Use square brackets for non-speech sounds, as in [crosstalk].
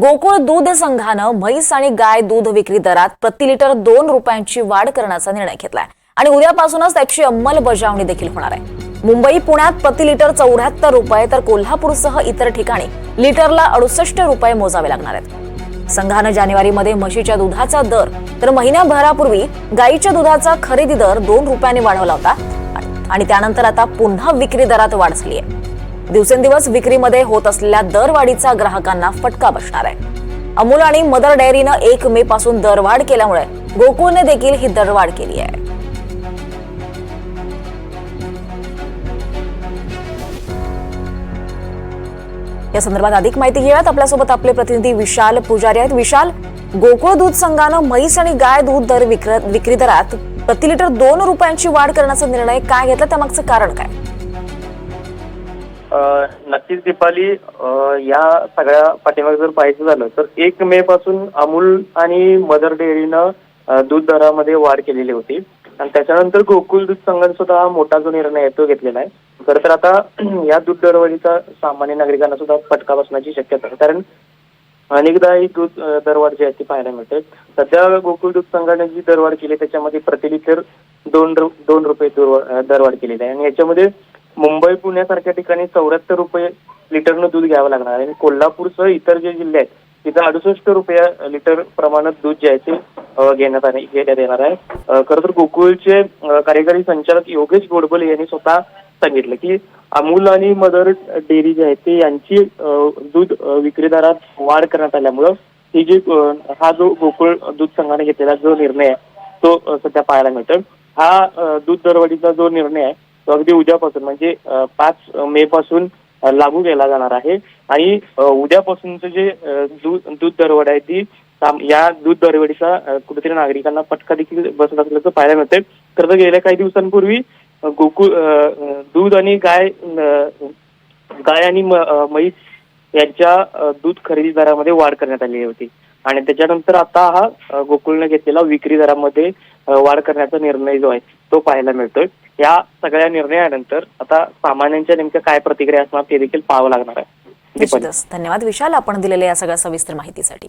गोकुळ दूध संघानं म्हैस आणि गाय दूध विक्री दरात प्रति लिटर दोन रुपयांची वाढ करण्याचा निर्णय घेतलाय. आणि उद्यापासूनच त्याची अंमलबजावणी देखील होणार आहे. मुंबई पुण्यात प्रति लिटर चौऱ्याहत्तर रुपये तर कोल्हापूरसह इतर ठिकाणी लिटरला अडुसष्ट रुपये मोजावे लागणार आहेत. संघानं जानेवारीमध्ये म्हशीच्या दुधाचा दर तर महिन्याभरापूर्वी गायीच्या दुधाचा खरेदी दर दोन रुपयांनी वाढवला होता. आणि त्यानंतर आता पुन्हा विक्री दरात वाढ झाली आहे. दिवसेंदिवस विक्रीमध्ये होत असलेल्या दरवाढीचा ग्राहकांना फटका बसणार आहे. अमूल आणि मदर डेअरीनं एक मे पासून दरवाढ केल्यामुळे गोकुळने देखील ही दरवाढ केली आहे. या संदर्भात अधिक माहिती घेऊयात. आपल्यासोबत आपले प्रतिनिधी विशाल पुजारी आहेत. विशाल गोकुळ दूध संघानं म्हैस आणि गाय दूध दर विक्री दरात प्रति लिटर दोन रुपयांची वाढ करण्याचा निर्णय काय घेतला? त्यामागचं कारण काय? नक्कीच दीपाली या सगळ्या पाठीमागे जर पाहायचं झालं तर एक मे पासून अमूल आणि मदर डेअरीनं दूध दरामध्ये वाढ केलेली होती. आणि त्याच्यानंतर गोकुल दूध संघाने सुद्धा हा मोठा जो निर्णय आहे तो घेतलेला आहे. खरं तर आता [clears throat] या दूध दरवाढीचा सामान्य नागरिकांना सुद्धा फटका बसण्याची शक्यता आहे. कारण अनेकदा ही दूध दरवाढ जी आहे ती पाहायला मिळते. सध्या गोकुळ दूध संघाने जी दरवाढ केली त्याच्यामध्ये प्रति लिटर दोन दोन रुपये दरवाढ केलेली आहे. आणि याच्यामध्ये मुंबई पुण्यासारख्या ठिकाणी चौऱ्याहत्तर रुपये लिटरनं दूध घ्यावं लागणार आहे. आणि कोल्हापूरसह इतर जे जिल्हे आहेत तिथं अडुसष्ट रुपया लिटर प्रमाणात दूध जे आहे ते घेण्यात आले घेण्यात येणार आहे. खरं तर गोकुळचे कार्यकारी संचालक योगेश गोडबोले यांनी स्वतः सांगितलं की अमूल आणि मदर डेअरी जे आहे ते यांची दूध विक्रीदारात वाढ करण्यात आल्यामुळं ही जी हा जो गोकुळ दूध संघाने घेतलेला जो निर्णय आहे तो सध्या पाहायला मिळतो हा दूध दरवाढीचा जो निर्णय आहे तो अगदी उद्यापासून म्हणजे पाच मे पासून लागू केला जाणार आहे. आणि उद्यापासूनचं जे दूध दूध दरवाढ आहे ती या दूध दरवाढीचा कुठेतरी नागरिकांना फटका देखील बसत असल्याचं पाहायला मिळतंय. खरं तर गेल्या काही दिवसांपूर्वी गोकुळ दूध आणि गाय गाय आणि म- म्हैस यांच्या दूध खरेदी दरामध्ये वाढ करण्यात आलेली होती. आणि त्याच्यानंतर आता हा गोकुळने घेतलेला विक्री दरामध्ये वाढ करण्याचा निर्णय जो आहे तो पाहायला मिळतोय. या सगळ्या निर्णयानंतर आता सामान्यांच्या नेमक्या काय प्रतिक्रिया असणार ते देखील पाहावं लागणार आहे. धन्यवाद. विशाल आपण दिलेल्या या सगळ्या सविस्तर माहितीसाठी.